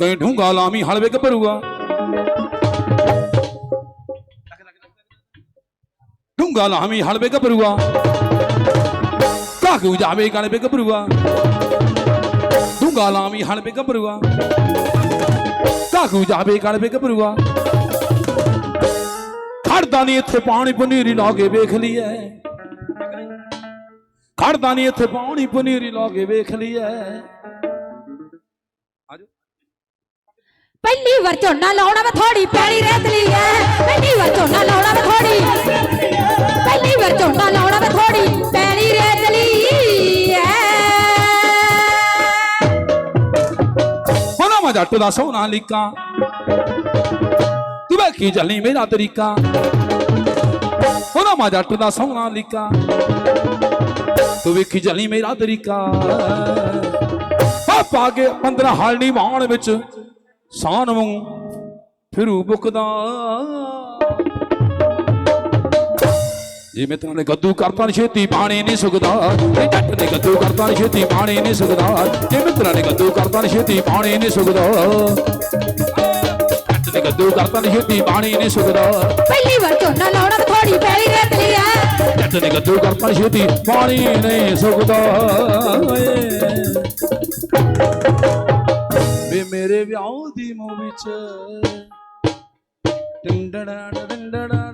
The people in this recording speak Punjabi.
ਕਹੀਂ ਢੂੰਗਾ ਲਾਮੀ ਹਲਵੇ ਗੱਭਰੂਆ ਢੂੰਗਾ ਲਾਮੀ ਹਲਵੇ ਗੱਭਰੂਆ ਕਾਕੂ ਜਾਵੇ ਗਲ ਗੱਭਰੂਆ ਢੂੰਗਾ ਲਾਮੀ ਹਲਵੇ ਗੱਭਰੂਆ ਕਾਕੂ ਜਾਵੇ ਗਲ ਵੇ ਗੱਭਰੂਆ ਖੜਦਾ ਨਹੀਂ ਇੱਥੇ ਪਾਣੀ ਪਨੀਰੀ ਲਾ ਕੇ ਵੇਖ ਲਈਏ ਖੜਦਾ ਨਹੀਂ ਇੱਥੇ ਪਾਣੀ ਪਨੀਰੀ ਲਾ ਕੇ ਵੇਖ ਲਈਏ ਪਹਿਲੀ ਵਾਰ ਝੋਨਾ ਲਾਉਣਾ ਮੈਂ ਥੋੜੀ ਪੈਲੀ ਰੇਤਲੀ ਐ। ਪਹਿਲੀ ਵਾਰ ਝੋਨਾ ਲਾਉਣਾ ਮੈਂ ਥੋੜੀ ਪਹਿਲੀ ਵਾਰ ਝੋਨਾ ਲਾਉਣਾ ਮੈਂ ਥੋੜੀ ਪੈਲੀ ਰੇਤਲੀ ਐ। ਬਣਾ ਮੈਂ ਜੱਟ ਦਾ ਸੋਨਾ ਲੀਕਾ। ਤੂੰ ਵੇਖੀ ਚੱਲੀ ਮੇਰਾ ਤਰੀਕਾ। ਬਣਾ ਮੈਂ ਜੱਟ ਦਾ ਸੋਨਾ ਲੀਕਾ। ਤੂੰ ਵੇਖੀ ਚੱਲੀ ਮੇਰਾ ਤਰੀਕਾ। ਆ ਪਾ ਕੇ 15 ਹਾਲਣੀ ਮਾਣ ਵਿੱਚ। ਵਾਂਗੂ ਫਿਰੂ ਜੇ ਮੈਂ ਤੈਨੂੰ ਗੱਦੂ ਕਰਤਾ ਨੀ ਛੇਤੀ ਪਾਣੀ ਨਹੀਂ ਸੁਕਦਾ ਇਹ ਜੱਟ ਨੇ ਗੱਦੂ ਕਰਤਾ ਨੀ ਛੇਤੀ ਪਾਣੀ ਨਹੀਂ ਸੁਕਦਾ। ਜੇ ਮਿੱਤਰਾਂ ਨੇ ਗੱਦੂ ਕਰਤਾ ਨੀ ਛੇਤੀ ਪਾਣੀ ਨਹੀਂ ਸੁਕਦਾ। ਜੱਟ ਨੇ ਗੱਦੂ ਕਰਤਾ ਨੀ ਛੇਤੀ ਪਾਣੀ ਨਹੀਂ ਸੁਕਦਾ। ਪਹਿਲੀ ਵਾਰ ਝੋਨਾ ਲਾਉਣਾ ਮੈਂ ਥੋੜੀ ਪੈਲੀ ਰੇਤਲੀ ਐ ਜੱਟ ਨੇ ਗੱਦੂ ਕਰਤਾ ਨੀ ਛੇਤੀ ਪਾਣੀ ਨਹੀਂ ਸੁਕਦਾ। ਵੇ ਮੇਰੇ ਵਿਆਹ ਦੀ